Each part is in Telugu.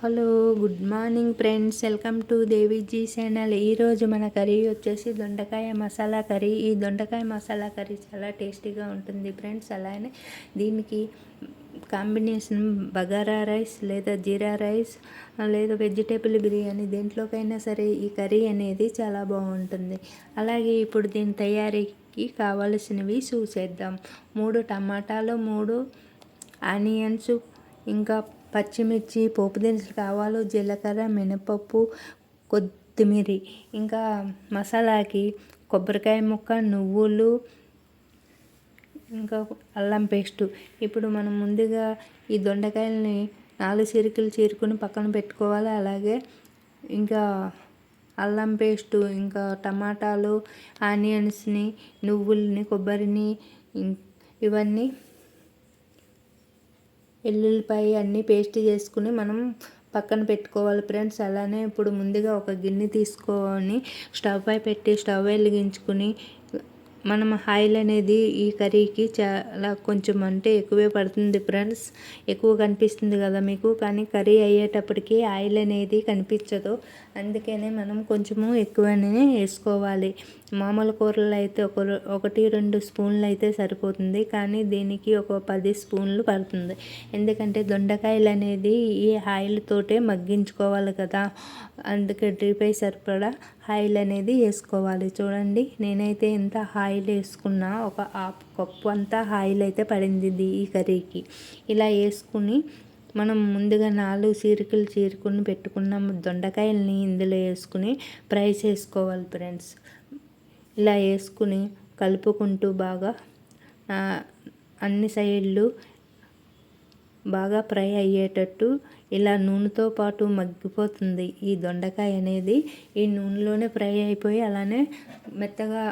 Hello good morning friends. Welcome to Deviji channel. ఈరోజు మన కర్రీ వచ్చేసి దొండకాయ మసాలా కర్రీ. ఈ దొండకాయ మసాలా కర్రీ చాలా టేస్టీగా ఉంటుంది ఫ్రెండ్స్. అలానే దీనికి కాంబినేషన్ బగారా రైస్ లేదా జీరా రైస్ లేదా వెజిటేబుల్ బిర్యానీ దేంట్లోకైనా సరే ఈ కర్రీ అనేది చాలా బాగుంటుంది. అలాగే ఇప్పుడు దీని తయారీకి కావలసినవి చూసేద్దాం. మూడు టమాటాలు మూడు ఆనియన్స్ ఇంకా పచ్చిమిర్చి పోపు దినుసులు కావాలో జీలకర్ర మినపప్పు కొత్తిమీర ఇంకా మసాలాకి కొబ్బరికాయ ముక్క నువ్వులు ఇంకా అల్లం పేస్టు. ఇప్పుడు మనం ముందుగా ఈ దొండకాయలని నాలుగు చిరుకులు చీరుకుని పక్కన పెట్టుకోవాలి. అలాగే ఇంకా అల్లం పేస్టు ఇంకా టమాటాలు ఆనియన్స్ని నువ్వుల్ని కొబ్బరిని ఇవన్నీ ఎల్లుల్లిపాయ అన్నీ పేస్ట్ చేసుకుని మనం పక్కన పెట్టుకోవాలి ఫ్రెండ్స్. అలానే ఇప్పుడు ముందుగా ఒక గిన్నె తీసుకొని స్టవ్ పై పెట్టి స్టవ్ వెలిగించుకుని మనం ఆయిల్ అనేది ఈ కర్రీకి చాలా కొంచెం అంటే ఎక్కువే పడుతుంది ఫ్రెండ్స్. ఎక్కువ కనిపిస్తుంది కదా మీకు. కానీ కర్రీ అయ్యేటప్పటికి ఆయిల్ అనేది కనిపించదు. అందుకనే మనం కొంచెము ఎక్కువనే వేసుకోవాలి. మామూలు కూరలు అయితే ఒక ఒకటి రెండు స్పూన్లు అయితే సరిపోతుంది. కానీ దీనికి ఒక పది స్పూన్లు పడుతుంది. ఎందుకంటే దొండకాయలు అనేది ఈ ఆయిల్ తోటే మగ్గించుకోవాలి కదా. అందుకే డ్రీపై సరిపడా ఆయిల్ అనేది వేసుకోవాలి. చూడండి నేనైతే ఎంత ఆయిల్ వేసుకున్నా ఒక హాఫ్ కప్పు అంతా ఆయిల్ అయితే పడింది ఈ కర్రీకి. ఇలా వేసుకుని మనం ముందుగా నాలుగు చీరికలు చీరుకుని పెట్టుకున్న దొండకాయలని ఇందులో వేసుకుని ఫ్రై చేసుకోవాలి ఫ్రెండ్స్. ఇలా వేసుకుని కలుపుకుంటూ బాగా అన్ని సైడ్లు బాగా ఫ్రై అయ్యేటట్టు ఇలా నూనెతో పాటు మగ్గిపోతుంది ఈ దొండకాయ అనేది. ఈ నూనెలోనే ఫ్రై అయిపోయి అలానే మెత్తగా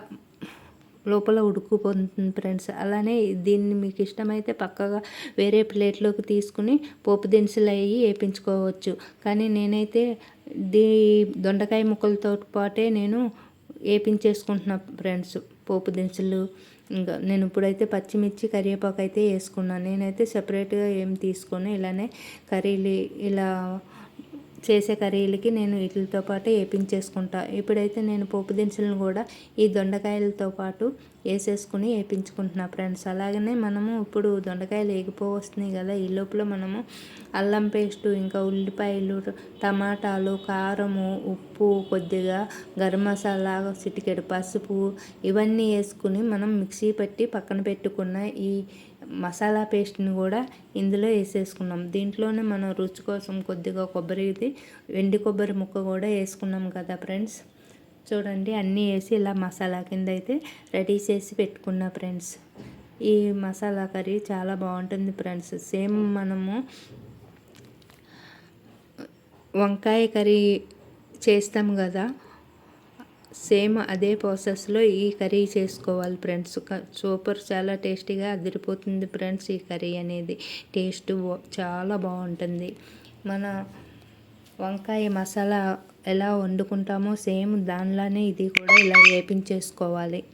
లోపల ఉడుకుపోతుంది ఫ్రెండ్స్. అలానే దీన్ని మీకు ఇష్టమైతే పక్కగా వేరే ప్లేట్లోకి తీసుకుని పోపు దినుసులు అయ్యి వేపించుకోవచ్చు. కానీ నేనైతే దీ దొండకాయ ముక్కలతో పాటే నేను వేపించేసుకుంటున్నా ఫ్రెండ్స్ పోపు దినుసులు. ఇంకా నేను ఇప్పుడైతే పచ్చిమిర్చి కరివేపాకు అయితే వేసుకున్నాను నేనైతే సపరేట్గా ఏం తీసుకొని. ఇలానే కర్రీలు ఇలా చేసే కర్రీలకి నేను వీటితో పాటు వేపించేసుకుంటా. ఇప్పుడైతే నేను పోపు దినుసులను కూడా ఈ దొండకాయలతో పాటు వేసేసుకుని వేపించుకుంటున్నా ఫ్రెండ్స్. అలాగనే మనము ఇప్పుడు దొండకాయలు ఎగిపో వస్తున్నాయి కదా ఈ లోపల మనము అల్లం పేస్టు ఇంకా ఉల్లిపాయలు టమాటాలు కారము ఉప్పు కొద్దిగా గరం మసాలా చిటికెడు పసుపు ఇవన్నీ వేసుకుని మనం మిక్సీ పెట్టి పక్కన పెట్టుకున్న ఈ మసాలా పేస్ట్ని కూడా ఇందులో వేసేసుకున్నాం దీంట్లోనే మనం రుచి కోసం కొద్దిగా కొబ్బరిది వెండి కొబ్బరి ముక్క కూడా వేసుకున్నాం కదా ఫ్రెండ్స్. చూడండి అన్నీ వేసి ఇలా మసాలా కింద అయితే రెడీ చేసి పెట్టుకున్నా ఫ్రెండ్స్. ఈ మసాలా కర్రీ చాలా బాగుంటుంది ఫ్రెండ్స్. సేమ్ మనము వంకాయ కర్రీ చేస్తాం కదా సేమ్ అదే ప్రాసెస్లో ఈ కర్రీ చేసుకోవాలి ఫ్రెండ్స్ సూపర్ చాలా టేస్టీగా అదిరిపోతుంది ఫ్రెండ్స్ ఈ కర్రీ అనేది. టేస్ట్ చాలా బాగుంటుంది. మన వంకాయ మసాలా ఎలా వండుకుంటామో సేమ్ దానిలానే ఇది కూడా ఇలా వేపించేసుకోవాలి.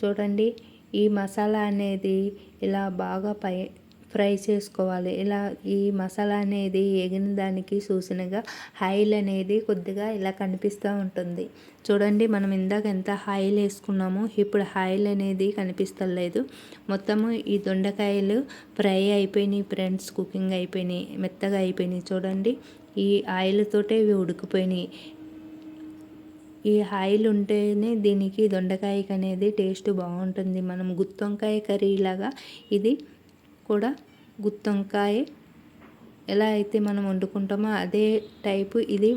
చూడండి ఈ మసాలా అనేది ఇలా బాగా పై ఫ్రై చేసుకోవాలి. ఇలా ఈ మసాలా అనేది ఎగిన దానికి చూసినగా ఆయిల్ అనేది కొద్దిగా ఇలా కనిపిస్తూ ఉంటుంది. చూడండి మనం ఇందాక ఎంత ఆయిల్ వేసుకున్నామో ఇప్పుడు ఆయిల్ అనేది కనిపిస్తలేదు. మొత్తము ఈ దొండకాయలు ఫ్రై అయిపోయినాయి ఫ్రెండ్స్ కుకింగ్ అయిపోయినాయి మెత్తగా అయిపోయినాయి. చూడండి ఈ ఆయిల్ తోటే ఇవి ఉడికిపోయినాయి. ఈ ఆయిల్ ఉంటేనే దీనికి దొండకాయకి అనేది టేస్ట్ బాగుంటుంది. మనం గుత్తొంకాయ కర్రీ లాగా ఇది కూడా గుత్తొంకాయ. ఎలా అయితే మనం వండుకుంటామో అదే టైపు ఇది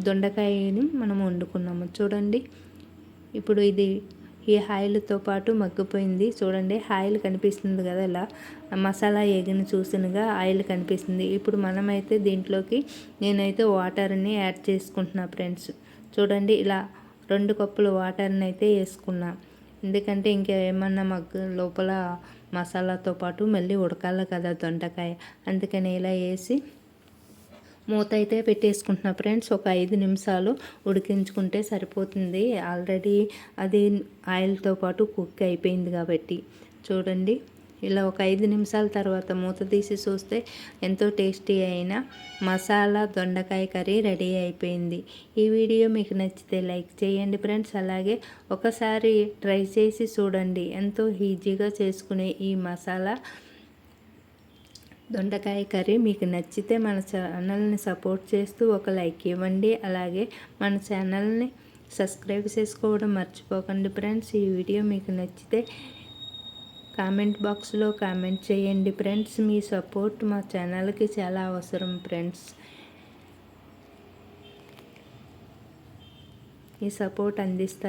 దొండకాయని మనం వండుకున్నాము. చూడండి. ఇప్పుడు ఇది ఈ హాయిలతో పాటు మగ్గిపోయింది. చూడండి. ఆయిల్ కనిపిస్తుంది కదా ఇలా. మసాలా ఎగిన చూసినగా ఆయిల్ కనిపిస్తుంది. ఇప్పుడు మనమైతే దీంట్లోకి నేనైతే వాటర్ని యాడ్ చేసుకుంటున్నా ఫ్రెండ్స్. చూడండి. ఇలా రెండు కప్పులు వాటర్ని అయితే వేసుకున్నా. ఎందుకంటే ఇంకా ఏమన్నా మగ్గు లోపల మసాలాతో పాటు మళ్ళీ ఉడకాలి కదా దొండకాయ. అందుకని ఇలా వేసి మూత అయితే పెట్టేసుకుంటున్నా ఫ్రెండ్స్. ఒక ఐదు నిమిషాలు ఉడికించుకుంటే సరిపోతుంది. ఆల్రెడీ అది ఆయిల్తో పాటు కుక్ అయిపోయింది కాబట్టి. చూడండి. ఇలా ఒక ఐదు నిమిషాల తర్వాత మూత తీసి చూస్తే ఎంతో టేస్టీ అయిన మసాలా దొండకాయ కర్రీ రెడీ అయిపోయింది. ఈ వీడియో మీకు నచ్చితే లైక్ చేయండి ఫ్రెండ్స్. అలాగే ఒకసారి ట్రై చేసి చూడండి. ఎంతో ఈజీగా చేసుకునే ఈ మసాలా దొండకాయ కర్రీ మీకు నచ్చితే మన ఛానల్ని సపోర్ట్ చేస్తూ ఒక లైక్ ఇవ్వండి. అలాగే మన ఛానల్ని సబ్స్క్రైబ్ చేసుకోవడం మర్చిపోకండి ఫ్రెండ్స్. ఈ వీడియో మీకు నచ్చితే కామెంట్ బాక్స్లో కామెంట్ చేయండి. ఫ్రెండ్స్ మీ సపోర్ట్ మా ఛానల్కి చాలా అవసరం ఫ్రెండ్స్. ఈ సపోర్ట్ అందిస్తారు